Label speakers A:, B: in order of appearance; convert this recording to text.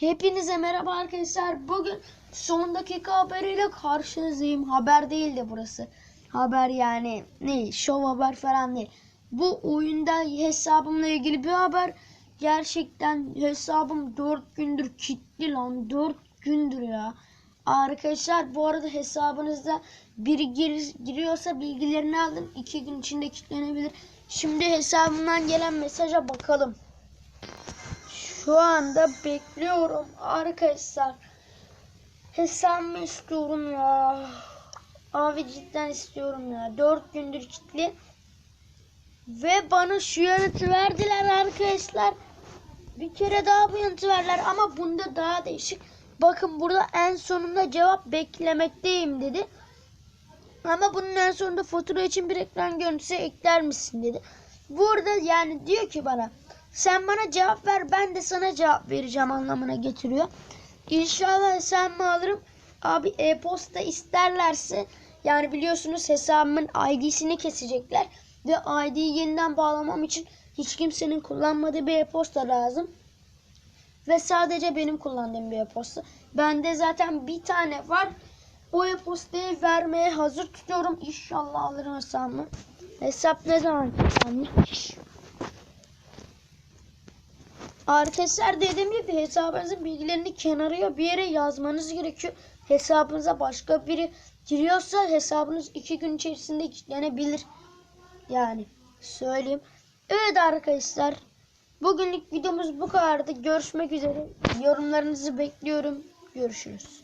A: Hepinize merhaba arkadaşlar. Bugün son dakika haberiyle karşınızdayım. Haber değil de burası. Haber yani ne? Şov haber falan değil. Bu oyunda hesabımla ilgili bir haber. Gerçekten hesabım 4 gündür kilitli lan. 4 gündür ya. Arkadaşlar bu arada hesabınızda biri gir, giriyorsa bilgilerini alın. 2 gün içinde kilitlenebilir. Şimdi hesabımdan gelen mesaja bakalım. Şu anda bekliyorum arkadaşlar. Hesabımı istiyorum ya. Abi cidden istiyorum ya. 4 gündür kilitli. Ve bana şu yanıtı verdiler arkadaşlar. Bir kere daha bu yanıtı verdiler ama bunda daha değişik. Bakın burada en sonunda cevap beklemekteyim dedi. Ama bunun en sonunda fatura için bir ekran görüntüsü ekler misin dedi. Burada yani diyor ki bana sen bana cevap ver ben de sana cevap vereceğim anlamına getiriyor. İnşallah mi alırım? Abi e-posta isterlerse yani biliyorsunuz hesabımın ID'sini kesecekler. Ve ID'yi yeniden bağlamam için hiç kimsenin kullanmadığı bir e-posta lazım. Ve sadece benim kullandığım bir e-posta. Bende zaten bir tane var. O e-postayı vermeye hazır tutuyorum. İnşallah alırım hesabımı. Hesap ne zaman kapanmış? Arkadaşlar dediğim gibi hesabınızın bilgilerini kenarıya bir yere yazmanız gerekiyor. Hesabınıza başka biri giriyorsa hesabınız iki gün içerisinde kilitlenebilir. Yani söyleyeyim. Evet arkadaşlar. Bugünlük videomuz bu kadardı. Görüşmek üzere. Yorumlarınızı bekliyorum. Görüşürüz.